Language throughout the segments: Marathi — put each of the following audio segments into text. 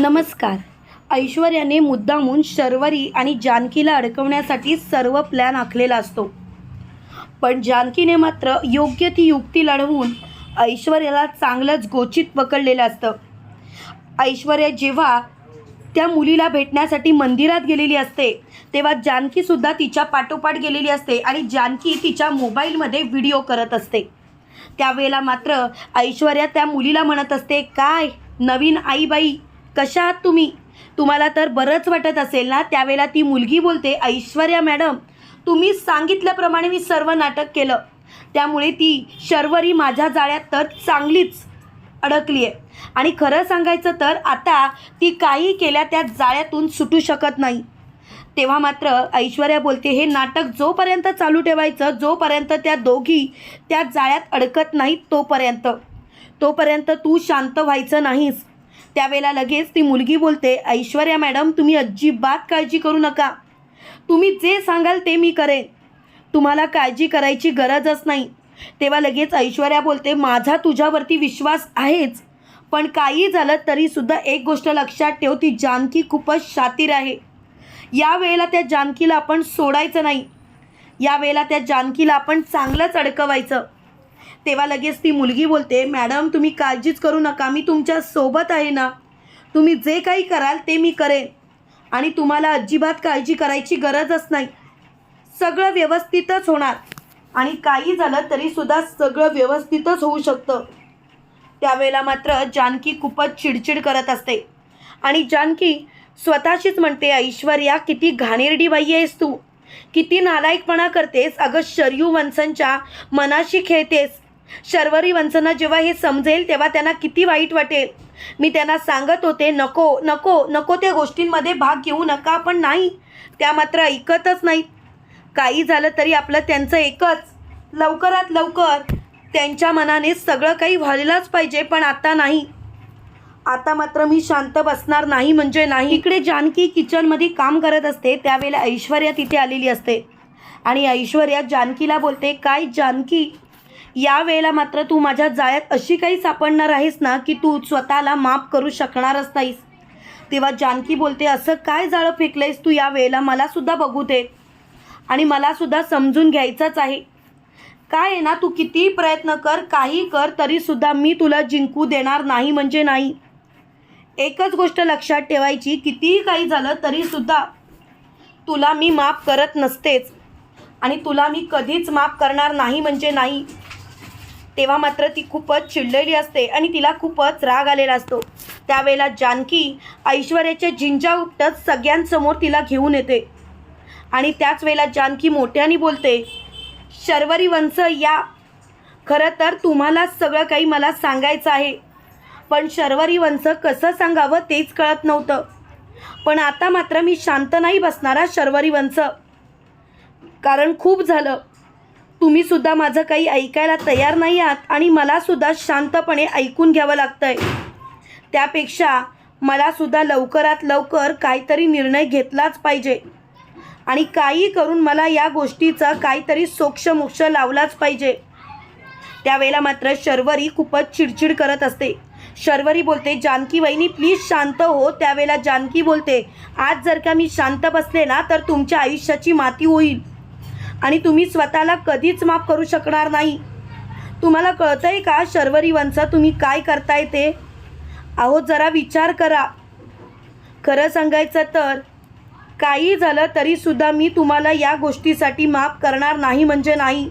नमस्कार. ऐश्वर्याने मुद्दामून शर्वरी आणि जानकीला अडकवण्यासाठी सर्व प्लॅन आखलेला असतो. पण जानकीने मात्र योग्य ती युक्ती लढवून ऐश्वर्याला चांगलंच गोचित पकडलेलं असतं. ऐश्वर्या जेव्हा त्या मुलीला भेटण्यासाठी मंदिरात गेलेली असते तेव्हा जानकीसुद्धा तिच्या पाठोपाठ गेलेली असते आणि जानकी तिच्या मोबाईलमध्ये व्हिडिओ करत असते. त्यावेळेला मात्र ऐश्वर्या त्या मुलीला म्हणत असते काय? नवीन आईबाई कशा आहात तुम्ही? तुम्हाला तर बरंच वाटत असेल ना त्यावेळेला ती मुलगी बोलते ऐश्वर्या मॅडम तुम्ही सांगितल्याप्रमाणे मी सर्व नाटक केलं. त्यामुळे ती शर्वरी माझ्या जाळ्यात तर चांगलीच अडकली आहे आणि खरं सांगायचं तर आता ती काही केल्या त्या जाळ्यातून सुटू शकत नाही. तेव्हा मात्र ऐश्वर्या बोलते हे नाटक जोपर्यंत चालू ठेवायचं जोपर्यंत त्या दोघी त्या जाळ्यात अडकत नाहीत तोपर्यंत. तोपर्यंत तू शांत व्हायचं नाहीस. त्यावेळेला लगेच ती मुलगी बोलते ऐश्वर्या मॅडम तुम्ही अजिबात काळजी करू नका. तुम्ही जे सांगाल ते मी करेन. तुम्हाला काळजी करायची गरजच नाही. तेव्हा लगेच ऐश्वर्या बोलते माझा तुझ्यावरती विश्वास आहेच पण काही झालं तरीसुद्धा एक गोष्ट लक्षात ठेव ती जानकी खूपच शातीर आहे. या वेळेला त्या जानकीला आपण सोडायचं नाही. या वेळेला त्या जानकीला आपण चांगलंच अडकवायचं. तेव्हा लगेच ती मुलगी बोलते मॅडम तुम्ही काळजीच करू नका मी तुमच्यासोबत आहे ना. तुम्ही जे काही कराल ते मी करेन. आणि तुम्हाला अजिबात काळजी करायची गरजच नाही. सगळं व्यवस्थितच होणार. आणि काही झालं तरीसुद्धा सगळं व्यवस्थितच होऊ शकतं. त्यावेळेला मात्र जानकी खूपच चिडचिड करत असते. आणि जानकी स्वतःशीच म्हणते ऐश्वर्या किती घाणेरडी बाई आहेस तू. किती नालायकपणा करतेस. अगं शरयू वंशांच्या मनाशी खेळतेस. शर्वरी वंचना जेव्हा हे समजेल तेव्हा त्यांना किती वाईट वाटेल? मी त्यांना सांगत होते नको नको नको त्या गोष्टींमध्ये भाग घेऊ नका पण नाही. त्या मात्र ऐकतच नाहीत. काही झालं तरी आपलं त्यांचं एकच. लवकरात लवकर त्यांच्या मनाने सगळं काही व्हायलाच पाहिजे पण आता नाही. आता मात्र मी शांत बसणार नाही म्हणजे नाही. इकडे जानकी किचनमध्ये काम करत असते त्यावेळेला ऐश्वर्या तिथे आलेली असते. आणि ऐश्वर्या जानकीला बोलते काय जानकी या वेळेला मात्र तू माझ्या जाळ्यात अशी काही सापडणार आहेस ना की तू स्वतःला माफ करू शकणारच नाहीस. तेव्हा जानकी बोलते असं काय जाळं फेकलंयस तू या वेळेला? मलासुद्धा बघू दे आणि मलासुद्धा समजून घ्यायचंच आहे. काय आहे ना तू कितीही प्रयत्न कर काही कर तरीसुद्धा मी तुला जिंकू देणार नाही म्हणजे नाही. एकच गोष्ट लक्षात ठेवायची कितीही काही झालं तरीसुद्धा तुला मी माफ करत नसतेच आणि तुला मी कधीच माफ करणार नाही म्हणजे नाही. तेव्हा मात्र ती खूपच चिडलेली असते आणि तिला खूपच राग आलेला असतो. त्यावेळेला जानकी ऐश्वर्याचे जिंजा उपटत सगळ्यांसमोर तिला घेऊन येते. आणि त्याच वेळेला जानकी मोठ्याने बोलते शर्वरी वंश या. खरं तर तुम्हाला सगळं काही मला सांगायचं आहे. पण शर्वरी वंश कसं सांगावं तेच कळत नव्हतं. पण आता मात्र मी शांत नाही बसणारा शर्वरी वंश. कारण खूप झालं. तुम्ही सुद्धा माझं काही ऐकायला तयार नाही आहात आणि मला सुद्धा शांतपणे ऐकून घ्यावं लागतंय. त्यापेक्षा मला सुद्धा लवकरात लवकर काहीतरी निर्णय घेतलाच पाहिजे. आणि काही करून मला या गोष्टीचा काहीतरी सोक्षमोक्ष लावलाच पाहिजे. त्यावेळेला मात्र शर्वरी खूपच चिडचिड करत असते. शर्वरी बोलते जानकी वहिनी प्लीज शांत हो. त्यावेळेला जानकी बोलते आज जर का मी शांत बसले ना तर तुमच्या आयुष्याची माती होईल. आणि तुम्ही स्वतःला कधीच माफ करू शकणार नाही. तुम्हाला कळतंय का शर्वरी वंश तुम्ही काय करताय ते? अहो जरा विचार करा. खरं सांगायचं तर काही झालं तरीसुद्धा मी तुम्हाला या गोष्टीसाठी माफ करणार नाही म्हणजे नाही.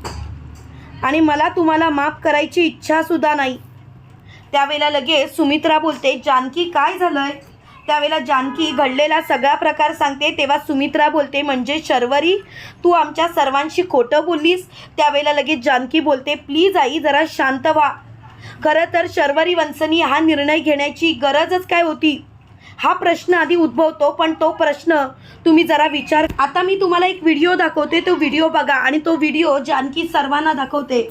आणि मला तुम्हाला माफ करायची इच्छासुद्धा नाही. त्यावेळेला लगेच सुमित्रा बोलते जानकी काय झालं आहे त्यावेळेला जानकी घडलेला सगळा प्रकार सांगते. तेव्हा सुमित्रा बोलते म्हणजे शर्वरी तू आमच्या सर्वांशी खोटं बोललीस? त्यावेळेला लगेच जानकी बोलते प्लीज आई जरा शांत व्हा. खरं तर शर्वरी वंशनी हा निर्णय घेण्याची गरजच काय होती? हा प्रश्न आधी उद्भवतो पण तो प्रश्न तुम्ही जरा विचार. आता मी तुम्हाला एक व्हिडिओ दाखवते तो व्हिडिओ बघा आणि तो व्हिडिओ जानकी सर्वांना दाखवते.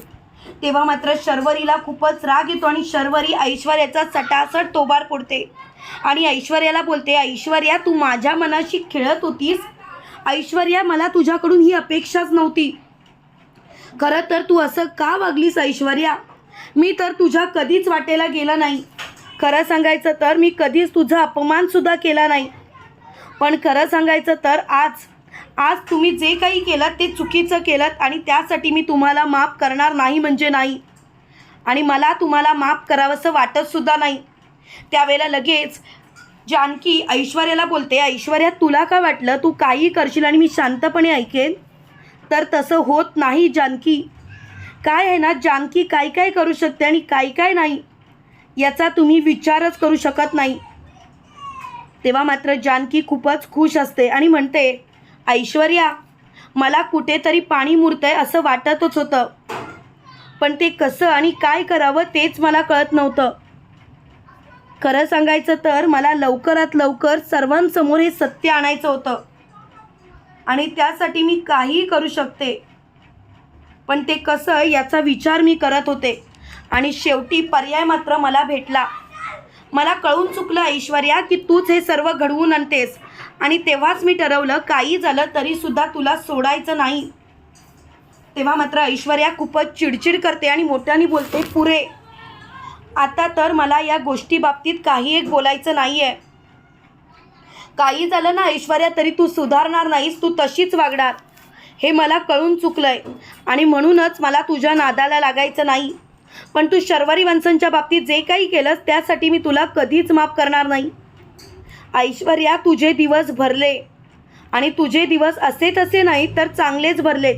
तेव्हा मात्र शर्वरीला खूपच राग येतो आणि शर्वरी ऐश्वर्याचा सटासट तोबार फोडते. आणि ऐश्वर्याला बोलते ऐश्वर्या तू माझ्या मनाशी खेळत होतीस? ऐश्वर्या मला तुझ्याकडून ही अपेक्षाच नव्हती. खरं तर तू असं का वागलीस ऐश्वर्या? मी तर तुझ्या कधीच वाटेला गेला नाही. खरं सांगायचं तर मी कधीच तुझा अपमानसुद्धा केला नाही. पण खरं सांगायचं तर आज आज तुम्ही जे काही केलं ते चुकीचं केलं आणि त्यासाठी मी तुम्हाला माफ करणार नाही म्हणजे नाही. आणि मला तुम्हाला माफ करावंसं वाटतसुद्धा नाही. त्यावेळेला लगेच जानकी ऐश्वर्याला बोलते ऐश्वर्या तुला काय वाटलं? तू काही करशील आणि मी शांतपणे ऐकेन? तर तसं होत नाही जानकी. काय आहे ना जानकी काय काय करू शकते आणि काय काय नाही याचा तुम्ही विचारच करू शकत नाही. तेव्हा मात्र जानकी खूपच खुश असते आणि म्हणते ऐश्वर्या मला कुठेतरी पाणी मुरतंय असं वाटतच होतं. पण ते कसं आणि काय करावं तेच मला कळत नव्हतं. खरं सांगायचं तर मला लवकरात लवकर सर्वांसमोर हे सत्य आणायचं होतं. आणि त्यासाठी मी काहीही करू शकते. पण ते कसं याचा विचार मी करत होते. आणि शेवटी पर्याय मात्र मला भेटला. मला कळून चुकलं ऐश्वर्या की तूच हे सर्व घडवून आणतेस. आणि तेव्हाच मी ठरवलं काही झालं तरीसुद्धा तुला सोडायचं नाही. तेव्हा मात्र ऐश्वर्या खूपच चिडचिड करते आणि मोठ्याने बोलते पुरे आता तर मला या गोष्टी बाबतीत काही एक बोलायचं नाही आहे काही झालं ना ऐश्वर्या तरी तू सुधारणार नाहीस तू तशीच वागणार. हे मला कळून चुकलंय आणि म्हणूनच मला तुझ्या नादाला लागायचं नाही. पण तू शर्वरी वंशनच्या बाबतीत जे काही केलंस त्यासाठी मी तुला कधीच माफ करणार नाही. ऐश्वर्या तुझे दिवस भरले. आणि तुझे दिवस असे तसे नाही तर चांगलेच भरलेत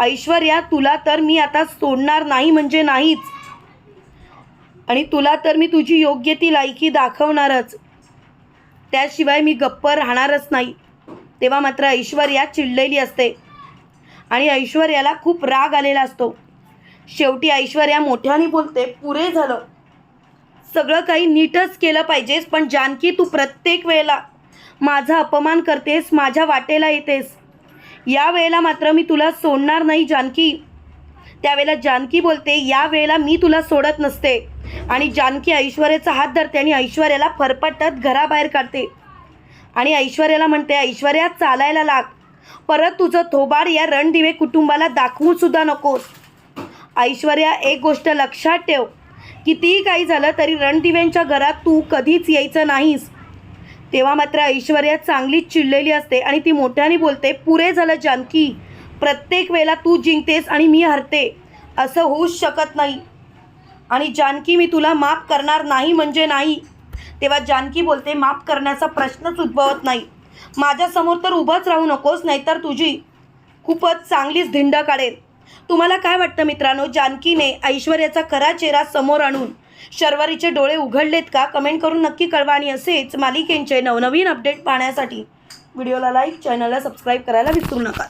ऐश्वर्या तुला तर मी आता सोडणार नाही म्हणजे नाहीच. आणि तुला तर मी तुझी योग्य ती लायकी दाखवणारच. त्याशिवाय मी गप्प राहणारच नाही. तेव्हा मात्र ऐश्वर्या चिडलेली असते. आणि ऐश्वर्याला खूप राग आलेला असतो. शेवटी ऐश्वर्या मोठ्याने बोलते पुरे झालं. सगळं काही नीटच केलं पाहिजेस पण जानकी तू प्रत्येक वेळेला माझा अपमान करतेस माझ्या वाटेला येतेस. या वेळेला मात्र मी तुला सोडणार नाही जानकी. त्यावेळेला जानकी बोलते या वेळेला मी तुला सोडत नसते. आणि जानकी ऐश्वर्याचा हात धरते आणि ऐश्वर्याला फरफटत घराबाहेर काढते. आणि ऐश्वर्याला म्हणते ऐश्वर्या चालायला लाग. परत तुझं थोबाड या रणदिवे कुटुंबाला दाखवू सुद्धा नकोस. ऐश्वर्या एक गोष्ट लक्षात ठेव. कितीही काही झालं तरी रणदिव्यांच्या घरात तू कधीच यायचं नाहीस. तेव्हा मात्र ऐश्वर्या चांगलीच चिडलेली असते आणि ती मोठ्याने बोलते पुरे झालं जानकी. प्रत्येक वेळेला तू जिंकतेस आणि मी हरते. असं होऊच शकत नाही. आणि जानकी मी तुला माफ करणार नाही म्हणजे नाही. तेव्हा जानकी बोलते माफ करण्याचा प्रश्नच उद्भवत नाही. माझ्यासमोर तर उभंच राहू नकोस नाहीतर तुझी खूपच चांगलीच धिंड काढेल. तुम्हाला काय वाटतं मित्रांनो? जानकीने ऐश्वर्याचा खरा चेहरा समोर आणून शर्वरीचे डोळे उघडलेत का? कमेंट करून नक्की कळवा आणि असेच मालिकेंचे नवनवीन अपडेट पाहण्यासाठी व्हिडिओला लाईक चॅनलला सबस्क्राईब करायला विसरू नका.